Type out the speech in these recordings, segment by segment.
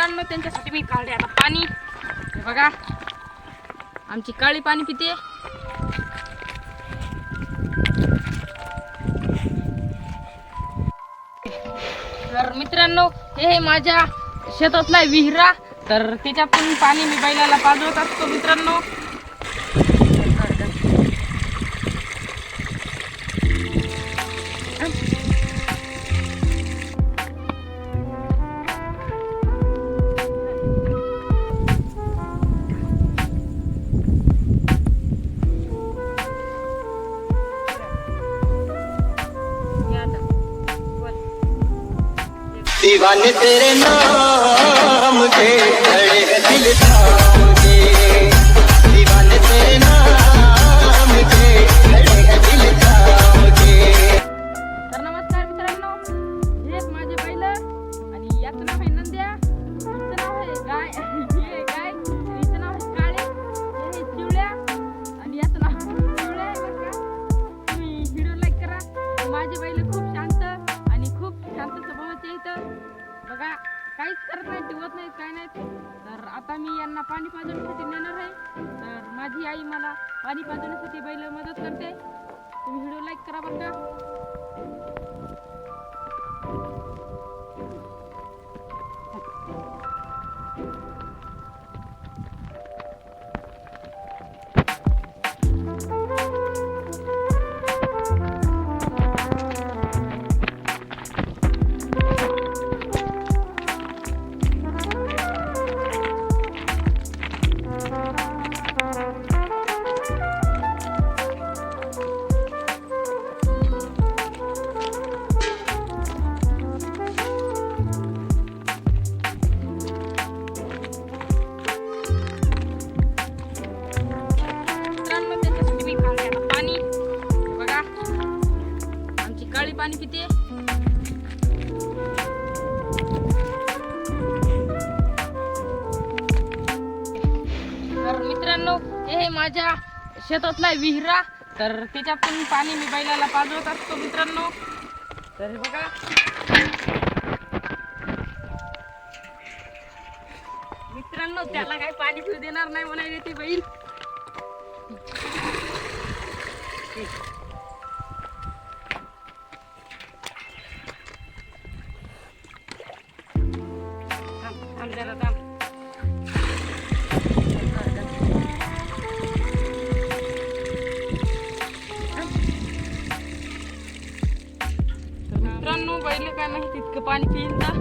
मित्रांनो त्यांच्यासाठी मी काढले आता पाणी. हे बघा. आमची काळी पाणी पिते तर मित्रांनो हे माझ्या शेतातला विहिरा. तर त्याच्यातून पाणी मी बैलाला पाजवत असतो मित्रांनो. दीवाने तेरे नाम के खड़े दिल थाम बघा काहीच करत नाही ठेवत नाहीत काय नाहीत तर आता मी यांना पाणी पाजवण्यासाठी नेणार आहे. तर माझी आई मला पाणी पाजवण्यासाठी बैल मदत करते. तुम्ही व्हिडिओ लाईक करा बरं का? पाणी पिते? तर मित्रांनो हे माझ्या शेतातला विहिरा. तर त्याच्यातून पाणी मी बैलाला पाजवत असतो मित्रांनो. तर बघा. मित्रांनो त्याला काही पाणी पिऊ देणार नाही म्हणायला ती बैल. माहिती इतकं पाणी पिईन ना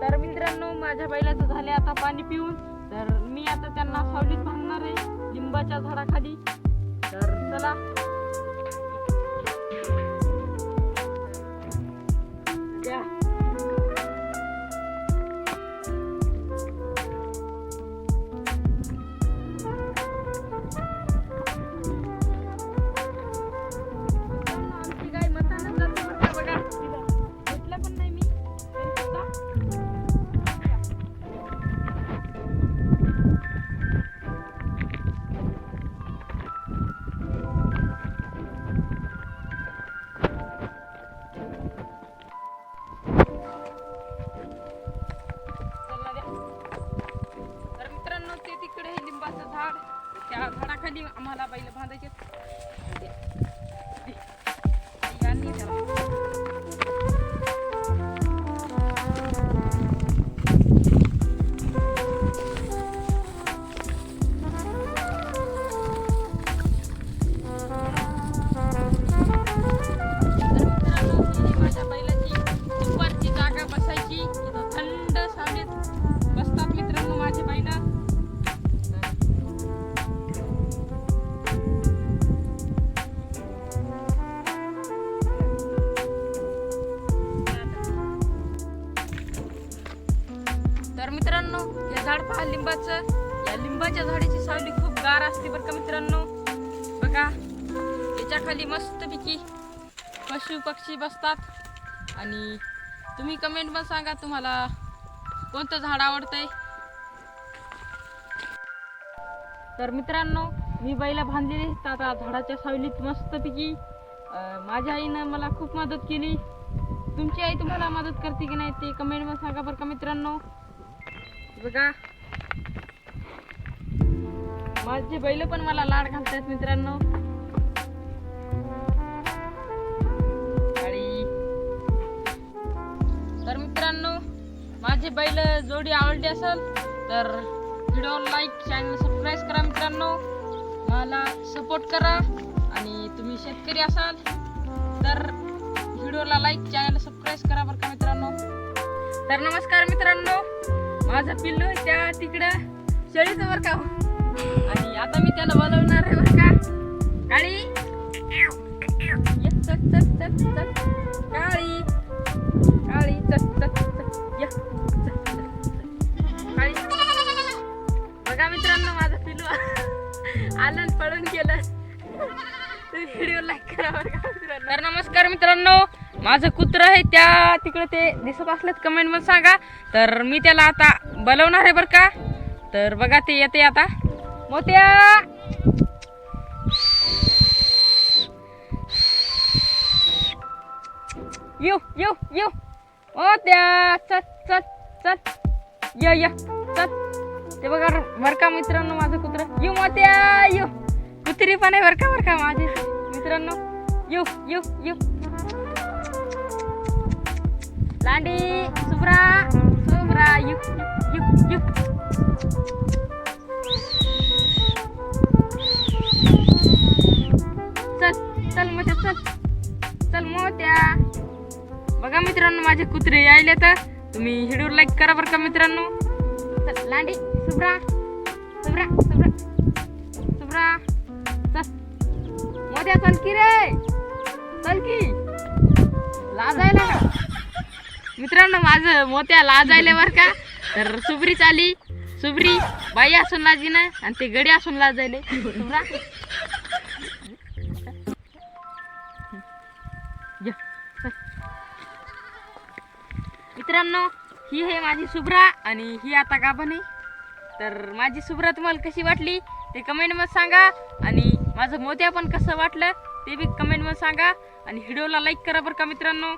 तर मित्रांनो माझ्या बैलाचं झाले आता पाणी पिऊन. तर मी आता त्यांना सावलीत बांधणार आहे लिंबाच्या झाडाखाली. तर चला खाली आम्हाला बैल बांधायचे मित्रांनो हे झाड पहा लिंबाचं. या लिंबाच्या झाडाची सावली खूप गार असते बरं का मित्रांनो. बघा याच्या खाली मस्तपैकी पशु पक्षी बसतात. आणि तुम्ही कमेंट पण सांगा तुम्हाला कोणतं झाड आवडतंय. तर मित्रांनो मी बैला बांधलेली आता झाडाच्या सावलीत मस्तपैकी पिकी माझ्या आईनं मला खूप मदत केली. तुमची आई तुम्हाला मदत करते की नाही ते कमेंट पण सांगा बरं का मित्रांनो. बघा. माझे बैल पण मला लाड घालतात मित्रांनो. आणि तर मित्रांनो माझे बैल जोडी आवडली असेल तर व्हिडिओ लाईक चॅनल सबस्क्राईब करा मित्रांनो. मला सपोर्ट करा. आणि तुम्ही शेतकरी असाल तर व्हिडिओला लाईक चॅनल सबस्क्राईब करा बरं का मित्रांनो. तर नमस्कार मित्रांनो. माझं पिल्लू त्या तिकडं. शेळीचं बरं का हो? आणि आता मी त्याला बोलवणार आहे बरं का. काळी. ये, चल चल चल काळी. काळी चल चल चल काळी. बघा मित्रांनो माझं पिल्लू आलं पळून गेलं व्हिडिओ लाईक करा बरं का मित्रांनो. तर नमस्कार मित्रांनो माझं कुत्र आहे त्या तिकडे ते दिसत असल्यात कमेंटमध्ये सांगा. तर मी त्याला आता बोलवणार आहे बरं का? तर बघा ते येते आता. मोत्या! येऊ येऊ येऊ. मोत्या! चल चल चल. ये ये. चल. ते बघा बर का मित्रांनो माझं कुत्र? येऊ मोत्या! येऊ. कुत्री पण आहे बर का बर का माझे? मित्रांनो. येऊ येऊ येऊ. दांडी सुब्रा सुब्रा येऊ युक युक चल चल मोत्या चल. चल मोत्या. बघा मित्रांनो माझे कुत्रे यायले तर. तुम्ही व्हिडिओ लाईक करा बरं का मित्रांनो? चल लांडी सुब्रा सुब्रा सुब्रा सुब्रा चल. मोत्या चल की रे. चल की. लाजायला. का मित्रांनो माझं मोत्या लाजायले बर का? तर सुबरी चाली सुबरी बाई असून लाजी ना आणि ते गडी असून लाजायले. सुब्रा. मित्रांनो ही आहे माझी सुब्रा आणि ही आता गाभण. आहे तर माझी सुब्रा तुम्हाला कशी वाटली ते कमेंटमध्ये सांगा आणि माझं मोत्या पण कसं वाटलं ते बी कमेंटमध्ये सांगा आणि व्हिडिओला लाईक करा बरं का मित्रांनो.